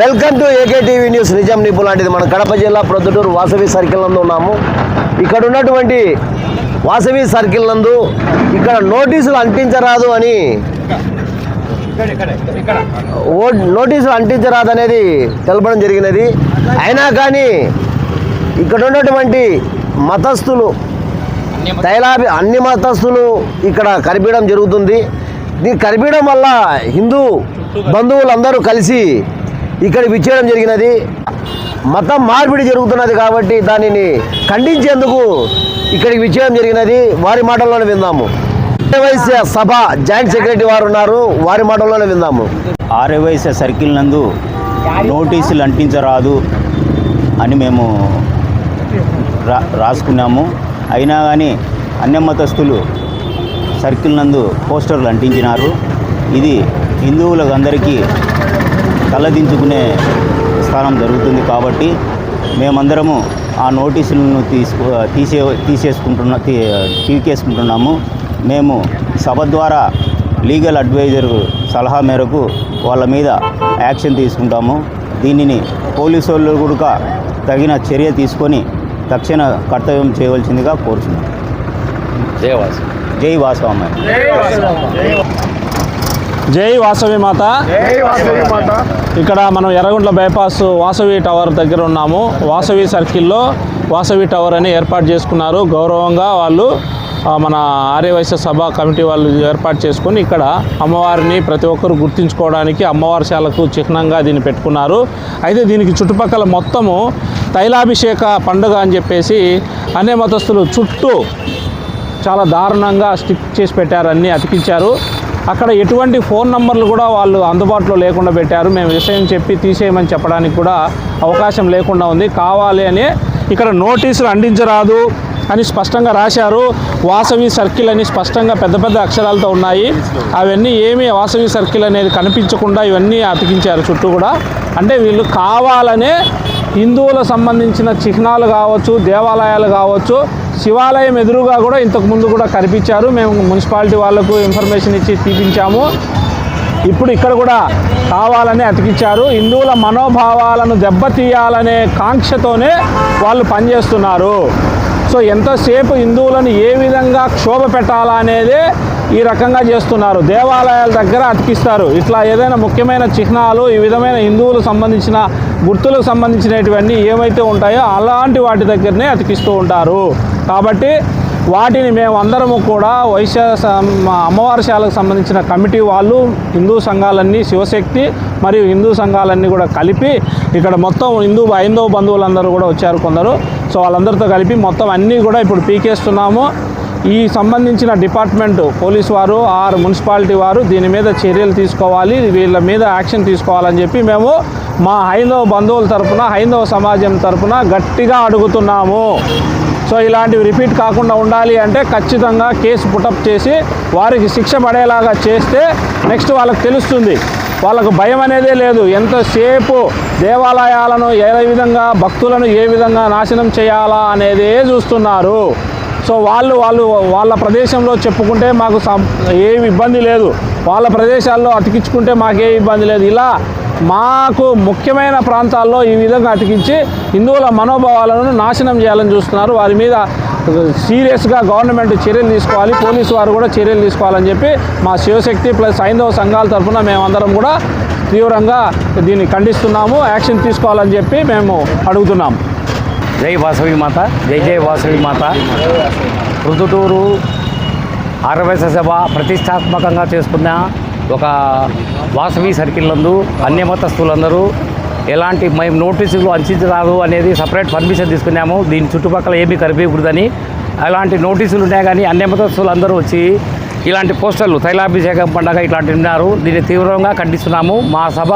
Welcome to AK TV news. నిజం నిపు లాంటిది మన కడప జిల్లా ప్రొద్దుటూరు వాసవి సర్కిల్ నందు ఉన్నాము. ఇక్కడ ఉన్నటువంటి వాసవి సర్కిల్ నందు ఇక్కడ నోటీసులు అంటించరాదు అని ఓ నోటీసులు అంటించరాదు అనేది తెలపడం జరిగినది. అయినా కానీ ఇక్కడ ఉన్నటువంటి మతస్థులు తైలాభి అన్ని మతస్థులు ఇక్కడ కరిపీయడం జరుగుతుంది. దీన్ని కనిపించడం వల్ల హిందూ బంధువులందరూ కలిసి ఇక్కడ విచ్చేయడం జరిగినది. మతం మార్పిడి జరుగుతున్నది కాబట్టి దానిని ఖండించేందుకు ఇక్కడికి విచ్చేయడం జరిగినది. వారి మాటల్లోనే విందాము. వైశ్య సభ జాయింట్ సెక్రటరీ వారు ఉన్నారు. వారి మాటల్లోనే విందాము. ఆర్యవైశ్య సర్కిల్ నందు నోటీసులు అంటించరాదు అని మేము రా రాసుకున్నాము. అయినా కానీ అన్యమతస్థులు సర్కిల్ నందు పోస్టర్లు అంటించినారు. ఇది హిందువులకు అందరికీ తలదించుకునే స్థానం జరుగుతుంది కాబట్టి మేమందరము ఆ నోటీసులను తీసుకు తీసే తీసేసుకుంటున్న తీ- పీకేసుకుంటున్నాము మేము సభ ద్వారా లీగల్ అడ్వైజర్ సలహా మేరకు వాళ్ళ మీద యాక్షన్ తీసుకుంటాము. దీనిని పోలీసు వాళ్ళు కూడా తగిన చర్య తీసుకొని తక్షణ కర్తవ్యం చేయవలసిందిగా కోరుచున్నాం. జై వాసవమ్మ జై వాసవి మాత. ఇక్కడ మనం ఎర్రగుంట్ల బైపాస్ వాసవి టవర్ దగ్గర ఉన్నాము. వాసవి సర్కిల్లో వాసవి టవర్ అని ఏర్పాటు చేసుకున్నారు. గౌరవంగా వాళ్ళు మన ఆర్యవైశ్య సభ కమిటీ వాళ్ళు ఏర్పాటు చేసుకొని ఇక్కడ అమ్మవారిని ప్రతి ఒక్కరు గుర్తించుకోవడానికి అమ్మవారి శాలకు చిహ్నంగా దీన్ని పెట్టుకున్నారు. అయితే దీనికి చుట్టుపక్కల మొత్తము తైలాభిషేక పండుగ అని చెప్పేసి అనే మతస్థులు చుట్టూ చాలా దారుణంగా స్టిక్ చేసి పెట్టారు అన్నీ అతికించారు. అక్కడ ఎటువంటి ఫోన్ నంబర్లు కూడా వాళ్ళు అందుబాటులో లేకుండా పెట్టారు. మేము విషయం చెప్పి తీసేయమని చెప్పడానికి కూడా అవకాశం లేకుండా ఉంది. కావాలి అని ఇక్కడ నోటీసులు అందించరాదు అని స్పష్టంగా రాశారు. వాసవి సర్కిల్ అని స్పష్టంగా పెద్ద పెద్ద అక్షరాలతో ఉన్నాయి. అవన్నీ ఏమీ వాసవి సర్కిల్ అనేది కనిపించకుండా ఇవన్నీ అతికించారు చుట్టూ కూడా. అంటే వీళ్ళు కావాలనే హిందువులకు సంబంధించిన చిహ్నాలు కావచ్చు దేవాలయాలు కావచ్చు శివాలయం ఎదురుగా కూడా ఇంతకుముందు కూడా కనిపించారు. మేము మున్సిపాలిటీ వాళ్ళకు ఇన్ఫర్మేషన్ ఇచ్చి తీపించాము ఇప్పుడు ఇక్కడ కూడా కావాలని అతికించారు హిందువుల మనోభావాలను దెబ్బతీయాలనే కాంక్షతోనే వాళ్ళు పనిచేస్తున్నారు. సో ఎంతసేపు హిందువులను ఏ విధంగా క్షోభ పెట్టాలా ఈ రకంగా చేస్తున్నారు. దేవాలయాల దగ్గర అతికిస్తారు. ఇట్లా ఏదైనా ముఖ్యమైన చిహ్నాలు ఈ విధమైన హిందువులకు సంబంధించిన గుర్తులకు సంబంధించినటువన్నీ ఏమైతే ఉంటాయో అలాంటి వాటి దగ్గరనే అతికిస్తూ ఉంటారు. కాబట్టి వాటిని మేము అందరము కూడా వైశ్య సం- అమ్మవారి శాలకు సంబంధించిన కమిటీ వాళ్ళు హిందూ సంఘాలన్నీ శివశక్తి మరియు హిందూ సంఘాలన్నీ కూడా కలిపి ఇక్కడ మొత్తం హిందూ హైందవ బంధువులందరూ కూడా వచ్చారు కొందరు. సో వాళ్ళందరితో కలిపి మొత్తం అన్నీ కూడా ఇప్పుడు పీకేస్తున్నాము. ఈ సంబంధించిన డిపార్ట్మెంట్ పోలీస్ వారు ఆర్ మున్సిపాలిటీ వారు దీని మీద చర్యలు తీసుకోవాలి వీళ్ళ మీద యాక్షన్ తీసుకోవాలని చెప్పి మేము మా హైందవ బంధువుల తరపున హైందవ సమాజం తరపున గట్టిగా అడుగుతున్నాము. సో ఇలాంటివి రిపీట్ కాకుండా ఉండాలి అంటే ఖచ్చితంగా కేసు పుటప్ చేసి వారికి శిక్ష పడేలాగా చేస్తే నెక్స్ట్ వాళ్ళకి తెలుస్తుంది. వాళ్ళకు భయం అనేదే లేదు. ఎంతసేపు దేవాలయాలను ఏ విధంగా భక్తులను ఏ విధంగా నాశనం చేయాలా అనేదే చూస్తున్నారు. సో వాళ్ళు వాళ్ళు వాళ్ళ ప్రదేశంలో చెప్పుకుంటే మాకు సం- ఇబ్బంది లేదు. వాళ్ళ ప్రదేశాల్లో అతికించుకుంటే మాకే ఇబ్బంది లేదు. ఇలా మాకు ముఖ్యమైన ప్రాంతాల్లో ఈ విధంగా అతికించి హిందువుల మనోభావాలను నాశనం చేయాలని చూస్తున్నారు. వారి మీద సీరియస్గా గవర్నమెంట్ చర్యలు తీసుకోవాలి. పోలీసు వారు కూడా చర్యలు తీసుకోవాలని చెప్పి మా శివశక్తి ప్లస్ హైందవ సంఘాల తరఫున మేమందరం కూడా తీవ్రంగా దీన్ని ఖండిస్తున్నాము. యాక్షన్ తీసుకోవాలని చెప్పి మేము అడుగుతున్నాము జై వాసవి మాత జై జై వాసవి మాత. రుదుటూరు ఆర్యవైశ్య సభ ప్రతిష్టాత్మకంగా చేసుకున్న ఒక వాసవి సర్కిల్ నందు అన్యమతస్తులందరూ ఎలాంటి మేము నోటీసులు అందించరాదు అనేది సపరేట్ పర్మిషన్ తీసుకున్నాము. దీని చుట్టుపక్కల ఏమీ కనిపించకూడదని. అలాంటి నోటీసులు ఉన్నాయి కానీ అన్యమతస్తులు అందరూ వచ్చి ఇలాంటి పోస్టర్లు తైలాభిషేకం పండగ ఇట్లాంటి ఉన్నారు. దీన్ని తీవ్రంగా ఖండిస్తున్నాము. మా సభ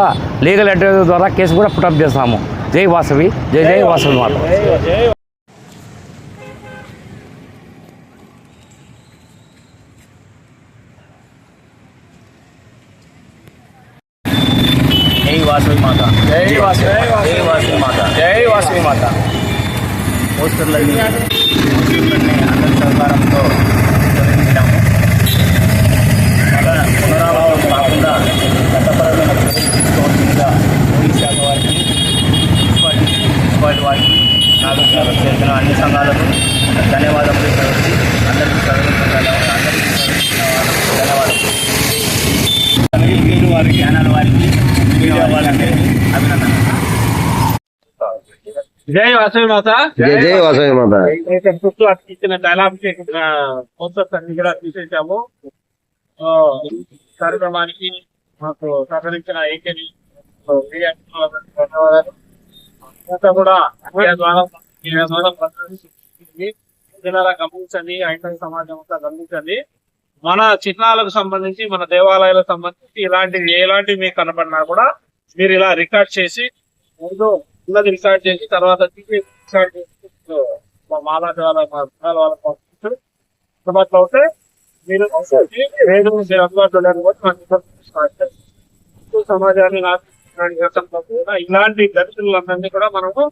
లీగల్ అడ్వైజర్ ద్వారా కేసు కూడా పుటప్ చేస్తాము. జై వాసవి జై జై వాసవి మాత జై వాసవి మాత జై వాసవి వాసవి మాత జై వాసవి మాత పోస్టర్లన్నీ ముస్లింలన్నీ అందరి సహకారంతో తొలగించాము మళ్ళా పునరావృతం కాకుండా చట్టపరమైన చర్యలు తీసుకోవాల్సిందిగా కృష్ణ చేసిన అన్ని సంఘాలకు ధన్యవాదాలు ఇక్కడ అందరికీ ధన్యవాదాలు వారి జ్ఞానాల వారికి అభినందన జై వాసవి మాత. జై వాసవి మాత. చుట్టూ అతికిచ్చిన తైలాభిషేక పోస్టర్స్ అన్ని కూడా తీసేసాము. కార్యక్రమానికి మాకు సహకరించిన ఏకేని ధన్యవాదాలు. కూడా ద్వారా. మీడియా ద్వారా ప్రదర్శిస్తుంది. ప్రజలారా గమనించండి ఐటమ్ సమాజం అంతా గమనించండి మన చిహ్నాలకు సంబంధించి మన దేవాలయాలకు సంబంధించి ఇలాంటివి ఎలాంటివి మీకు కనపడినా కూడా మీరు ఇలా రికార్డ్ చేసి ముందు ఉన్నది రికార్డ్ చేసి తర్వాత రికార్డ్ చేసి మా మాలాటి వాళ్ళ మా పిల్లల వాళ్ళకి పంపిస్తూ అందుబాటులో ఉంటే మీరు రేడు మీరు అందుబాటులో లేకపోతే మనకి స్టార్ట్ చేస్తాం. సమాజాన్ని నాకు ఇలాంటి దళితులందరినీ కూడా మనము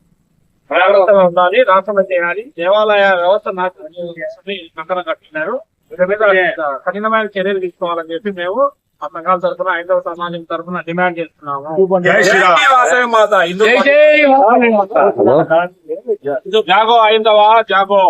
జాగ్రత్తగా ఉండాలి రాష్ట్రం చేయాలి. దేవాలయ వ్యవస్థ నాశనం చేసి కట్టినారు. మీద కఠినమైన చర్యలు తీసుకోవాలని చెప్పి మేము ఆ సంఘాల తరఫున ఐదవ సమాజం తరఫున డిమాండ్ చేస్తున్నాము. జాగో ఐందవా జాగో.